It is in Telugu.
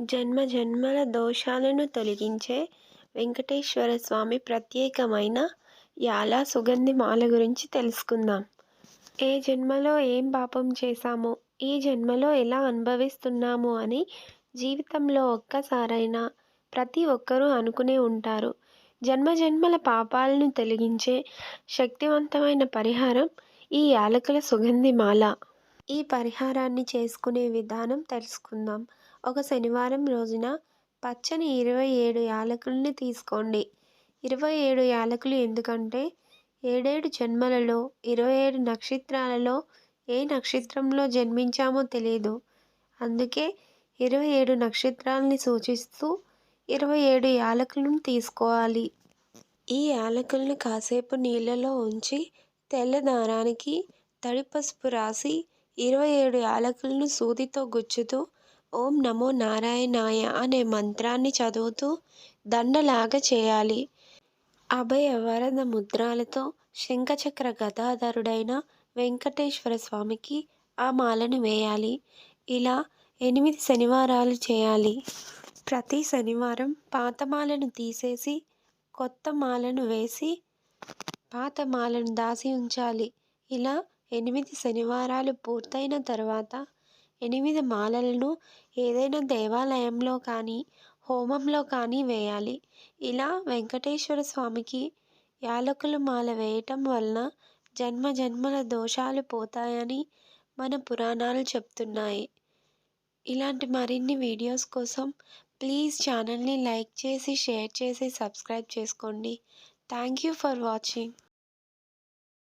జన్మ జన్మల దోషాలను తొలగించే వెంకటేశ్వర స్వామి ప్రత్యేకమైన యాల సుగంధి మాల గురించి తెలుసుకుందాం. ఏ జన్మలో ఏం పాపం చేశామో ఈ జన్మలో ఎలా అనుభవిస్తున్నాము అని జీవితంలో ఒక్కసారైనా ప్రతి ఒక్కరూ అనుకునే ఉంటారు. జన్మ జన్మల పాపాలను తొలగించే శక్తివంతమైన పరిహారం ఈ యాలకుల సుగంధి మాల. ఈ పరిహారాన్ని చేసుకునే విధానం తెలుసుకుందాం. ఒక శనివారం రోజున పచ్చని ఇరవై ఏడు యాలకుల్ని తీసుకోండి. ఇరవై ఏడు యాలకులు ఎందుకంటే ఏడేడు జన్మలలో ఇరవై ఏడు నక్షత్రాలలో ఏ నక్షత్రంలో జన్మించామో తెలియదు అందుకే ఇరవై ఏడు నక్షత్రాలని సూచిస్తూ ఇరవై ఏడు యాలకులను తీసుకోవాలి. ఈ యాలకులను కాసేపు నీళ్ళలో ఉంచి తెల్ల దారానికి తడి పసుపు రాసి ఇరవై ఏడు యాలకులను సూదితో గుచ్చుతూ ఓం నమో నారాయణాయ అనే మంత్రాన్ని చదువుతూ దండలాగా చేయాలి. అభయ వరద ముద్రాలతో శంఖచక్ర గదాధరుడైన వెంకటేశ్వర స్వామికి ఆ మాలను వేయాలి. ఇలా ఎనిమిది శనివారాలు చేయాలి. ప్రతి శనివారం పాత మాలను తీసేసి కొత్త మాలను వేసి పాత మాలను దాచి ఉంచాలి. ఇలా ఎనిమిది శనివారాలు పూర్తయిన తర్వాత ఎనిమిది మాలలను ఏదైనా దేవాలయంలో కానీ హోమంలో కానీ వేయాలి. ఇలా వెంకటేశ్వర స్వామికి యాలకుల మాల వేయటం వలన జన్మ జన్మల దోషాలు పోతాయని మన పురాణాలు చెప్తున్నాయి. ఇలాంటి మరిన్ని వీడియోస్ కోసం ప్లీజ్ ఛానల్ని లైక్ చేసి షేర్ చేసి సబ్స్క్రైబ్ చేసుకోండి. Thank you for watching.